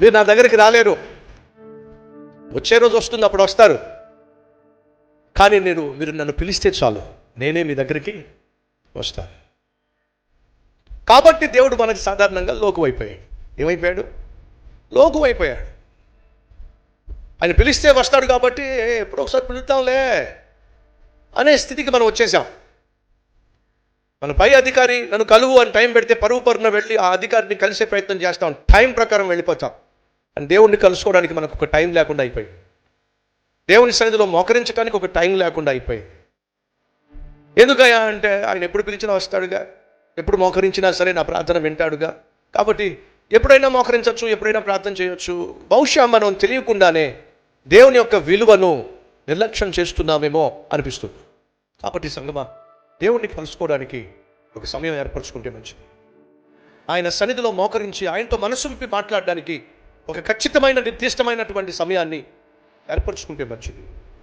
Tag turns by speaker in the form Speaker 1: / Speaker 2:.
Speaker 1: మీరు నా దగ్గరికి రాలేరు. వచ్చే రోజు వస్తుంది అప్పుడు వస్తారు. కానీ నేను మీరు నన్ను పిలిస్తే చాలు. నేనే మీ దగ్గరికి వస్తాను. కాబట్టి దేవుడు మనకి సాధారణంగా లోకువైపోయాడు ఏమైపోయాడు? లోకువైపోయాడు ఆయన పిలిస్తే వస్తాడు కాబట్టి ఎప్పుడో ఒకసారి పిలుద్దాంలే అనే స్థితికి మనం వచ్చేసాం. మన పై అధికారి నన్ను కలువు అని టైం పెడితే పరువు పరున వెళ్ళి ఆ అధికారిని కలిసే ప్రయత్నం చేస్తాం. టైం ప్రకారం వెళ్ళిపోతాం. దేవుణ్ణి కలుసుకోవడానికి మనకు ఒక టైం లేకుండా అయిపోయింది. దేవుని సన్నిధిలో మోకరించడానికి ఒక టైం లేకుండా అయిపోయింది. ఎందుకయ్యా అంటే ఆయన ఎప్పుడు పిలిచినా వస్తాడుగా ఎప్పుడు మోకరించినా సరే నా ప్రార్థన వింటాడుగా. కాబట్టి ఎప్పుడైనా మోకరించవచ్చు ఎప్పుడైనా ప్రార్థన చేయొచ్చు. బహుశా మనం తెలియకుండానే దేవుని యొక్క విలువను నిర్లక్ష్యం చేస్తున్నామేమో అనిపిస్తుంది. కాబట్టి సంగమా దేవుణ్ణి కలుసుకోవడానికి ఒక సమయం ఏర్పరచుకుంటే మంచిది. ఆయన సన్నిధిలో మోకరించి ఆయనతో మనసు విప్పి మాట్లాడడానికి ఒక ఖచ్చితమైన నిర్దిష్టమైనటువంటి సమయాన్ని ఏర్పరచుకుంటే మంచిది.